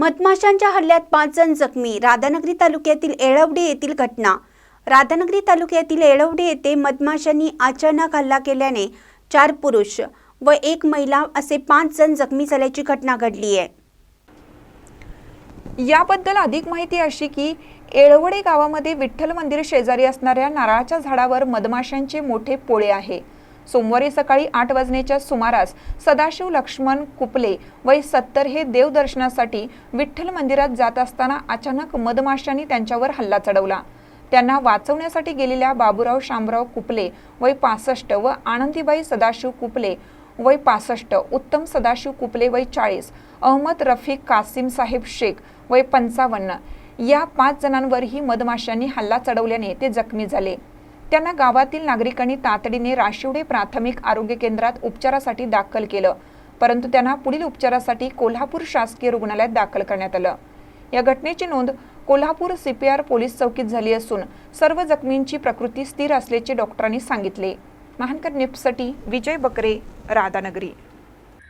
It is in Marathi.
मधमाशांच्या हल्ल्यात पाच जण जखमी. राधानगरी तालुक्यातील येळवडे येथील घटना. राधानगरी तालुक्यातील येळवडे येथे मधमाशांनी अचानक हल्ला केल्याने चार पुरुष व एक महिला असे पाच जण जखमी झाल्याची घटना घडली आहे. याबद्दल अधिक माहिती अशी की येळवडे गावामध्ये विठ्ठल मंदिर शेजारी असणाऱ्या नारळाच्या झाडावर मधमाशांचे मोठे पोळे आहे. सोमवारी सकाळी आठ वाजण्याच्या सुमारास सदाशिव लक्ष्मण कुपले वय सत्तर हे देवदर्शनासाठी विठ्ठल मंदिरात जात असताना अचानक मधमाशांनी त्यांच्यावर हल्ला चढवला. त्यांना वाचवण्यासाठी गेलेल्या बाबूराव शामराव कुपले वय पासष्ट व आनंदीबाई सदाशिव कुपले वय पासष्ट उत्तम सदाशिव कुपले वय चाळीस अहमद रफिक कासिम साहेब शेख वय पंचावन्न या पाच जणांवरही मधमाशांनी हल्ला चढवल्याने ते जखमी झाले. त्यांना गावातील नागरिकांनी तातडीने राशिवडे प्राथमिक आरोग्य केंद्रात उपचारासाठी दाखल केलं. परंतु त्यांना पुढील उपचारासाठी कोल्हापूर शासकीय रुग्णालयात दाखल करण्यात आलं. या घटनेची नोंद कोल्हापूर सीपीआर पोलीस चौकीत झाली असून सर्व जखमींची प्रकृती स्थिर असल्याचे डॉक्टरांनी सांगितले. महानकर निप्ससाठी विजय बकरे राधानगरी.